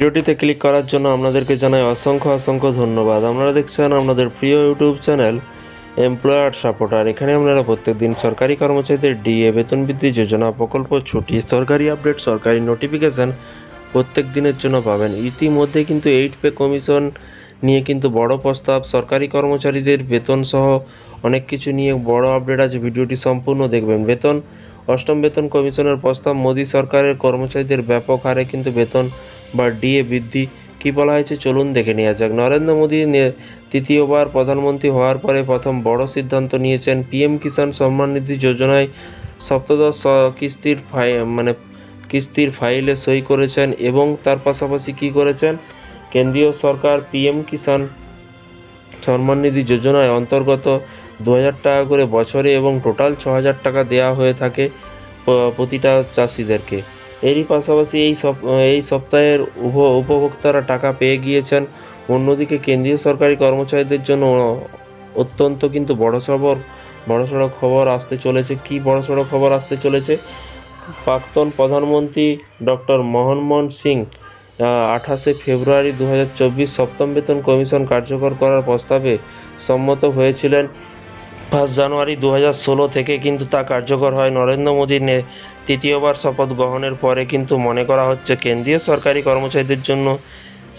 ভিডিওটিতে ক্লিক করার জন্য আপনাদেরকে জানাই অসংখ্য অসংখ্য ধন্যবাদ। আপনারা দেখছেন আপনাদের প্রিয় ইউটিউব চ্যানেল এমপ্লয়ার সাপোর্টার এখানে আপনারা প্রত্যেকদিন সরকারি কর্মচারীদের ডিএ বেতন বৃদ্ধি যোজনা, প্রকল্প ছুটি, সরকারি আপডেট সরকারি নোটিফিকেশন প্রত্যেক দিনের জন্য পাবেন। ইতিমধ্যে কিন্তু এইট পে কমিশন নিয়ে কিন্তু বড় প্রস্তাব, সরকারি কর্মচারীদের বেতন সহ অনেক কিছু নিয়ে বড় আপডেট আছে। ভিডিওটি সম্পূর্ণ দেখবেন। বেতন, অষ্টম বেতন কমিশনের প্রস্তাব, মোদী সরকারের কর্মচারীদের ব্যাপক হারে কিন্তু বেতন বা ডিএ বৃদ্ধি, কী বলা হয়েছে? চলুন দেখে নেওয়া যাক। নরেন্দ্র মোদী তৃতীয়বার প্রধানমন্ত্রী হওয়ার পরে প্রথম বড় সিদ্ধান্ত নিয়েছেন পিএম কিষাণ সম্মান নিধি যোজনায় সপ্তদশ কিস্তির ফাই মানে কিস্তির ফাইলে সই করেছেন এবং তার পাশাপাশি কী করেছেন? কেন্দ্রীয় সরকার পিএম কিষাণ সম্মান নিধি যোজনায় অন্তর্গত দু হাজার টাকা করে বছরে এবং টোটাল ছ হাজার টাকা দেওয়া হয়ে থাকে প্রতিটা চাষিদেরকে। এরই পাশাপাশি এই সপ, এই সপ্তাহের উপ উপভোক্তারা টাকা পেয়ে গিয়েছেন। অন্যদিকে কেন্দ্রীয় সরকারি কর্মচারীদের জন্য অত্যন্ত কিন্তু বড়সড় বড়সড় খবর আসতে চলেছে। কি বড়সড় খবর আসতে চলেছে? প্রাক্তন প্রধানমন্ত্রী ডক্টর মনমোহন সিং আঠাশে ফেব্রুয়ারি দু হাজার চব্বিশ সপ্তম বেতন কমিশন কার্যকর করার প্রস্তাবে সম্মত হয়েছিলেন। ফার্স্ট জানুয়ারি দু ষোলো থেকে কিন্তু তা কার্যকর হয়। নরেন্দ্র মোদীর তৃতীয়বার শপথ গ্রহণের পরে কিন্তু মনে করা হচ্ছে কেন্দ্রীয় সরকারি কর্মচারীদের জন্য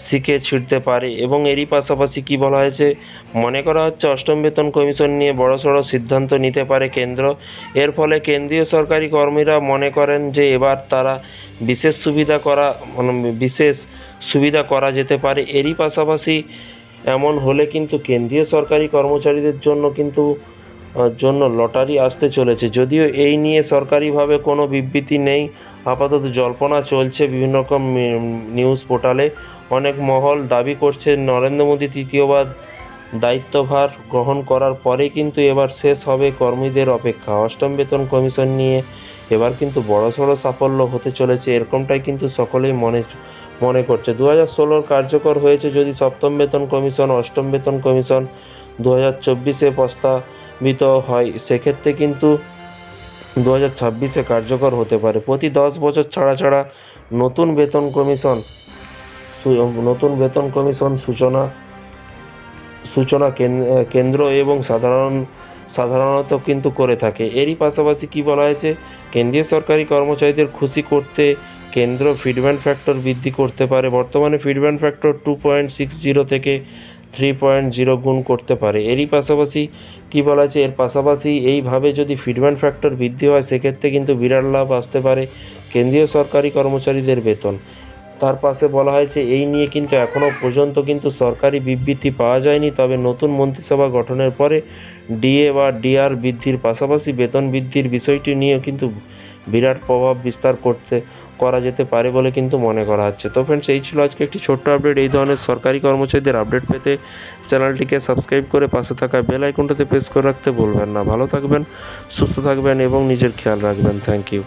শিখে ছিঁড়তে পারে এবং এরই পাশাপাশি কি বলা হয়েছে? মনে করা হচ্ছে অষ্টম বেতন কমিশন নিয়ে বড়সড় সিদ্ধান্ত নিতে পারে কেন্দ্র। এর ফলে কেন্দ্রীয় সরকারি কর্মীরা মনে করেন যে এবার তারা বিশেষ সুবিধা করা বিশেষ সুবিধা করা যেতে পারে। এরই পাশাপাশি এমন হলে কিন্তু কেন্দ্রীয় সরকারি কর্মচারীদের জন্য কিন্তু জন্য লটারি আসতে চলেছে। যদিও এই নিয়ে সরকারিভাবে কোনো বিবৃতি নেই। আপাতত জল্পনা চলছে বিভিন্ন রকম নিউজ পোর্টালে। অনেক মহল দাবি করছে, নরেন্দ্র মোদী তৃতীয়বার দায়িত্বভার গ্রহণ করার পরে কিন্তু এবার শেষ হবে কর্মীদের অপেক্ষা। অষ্টম বেতন কমিশন নিয়ে এবার কিন্তু বড়সড় সাফল্য হতে চলেছে। এরকমটাই কিন্তু সকলেই মনে মনে করছে। দু হাজার ষোলোর কার্যকর হয়েছে যদি সপ্তম বেতন কমিশন, অষ্টম বেতন কমিশন দু হাজার চব্বিশে প্রস্তাবিত হয়, সেক্ষেত্রে কিন্তু দু হাজার ছাব্বিশে কার্যকর হতে পারে। প্রতি দশ বছর ছাড়া ছাড়া নতুন বেতন কমিশন নতুন বেতন কমিশন সূচনা সূচনা কেন- কেন্দ্র এবং সাধারণ, সাধারণত কিন্তু করে থাকে। এরই পাশাপাশি কি বলা হয়েছে? কেন্দ্রীয় সরকারি কর্মচারীদের খুশি করতে কেন্দ্র ফিডব্যান্ড ফ্যাক্টর বৃদ্ধি করতে পারে। বর্তমানে ফিডব্যান্ড factor two point six zero থেকে থ্রি পয়েন্ট জিরো গুণ করতে পারে। এরই পাশাপাশি কি বলা আছে? এর পাশাপাশি এইভাবে যদি ফিডব্যাক ফ্যাক্টর বৃদ্ধি হয়, সেক্ষেত্রে কিন্তু বিরাট লাভ আসতে পারে কেন্দ্রীয় সরকারি কর্মচারীদের বেতন। তার পাশে বলা হয়েছে, এই নিয়ে কিন্তু এখনও পর্যন্ত কিন্তু সরকারি বিবৃতি পাওয়া যায়নি। তবে নতুন মন্ত্রিসভা গঠনের পরে ডিএ বা ডিআর বৃদ্ধির পাশাপাশি বেতন বৃদ্ধির বিষয়টি নিয়েও কিন্তু বিরাট প্রভাব বিস্তার করতে করা যেতে পারে বলে কিন্তু মনে করা হচ্ছে। তো ফ্রেন্ডস এই ছিল আজকে একটি ছোট্ট আপডেট এই ধরনের সরকারি কর্মচারীদের আপডেট পেতে চ্যানেলটিকে সাবস্ক্রাইব করে পাশে থাকা বেল আইকনটাতে প্রেস করে রাখতে বলবেন না। ভালো থাকবেন, সুস্থ থাকবেন এবং নিজের খেয়াল রাখবেন। Thank you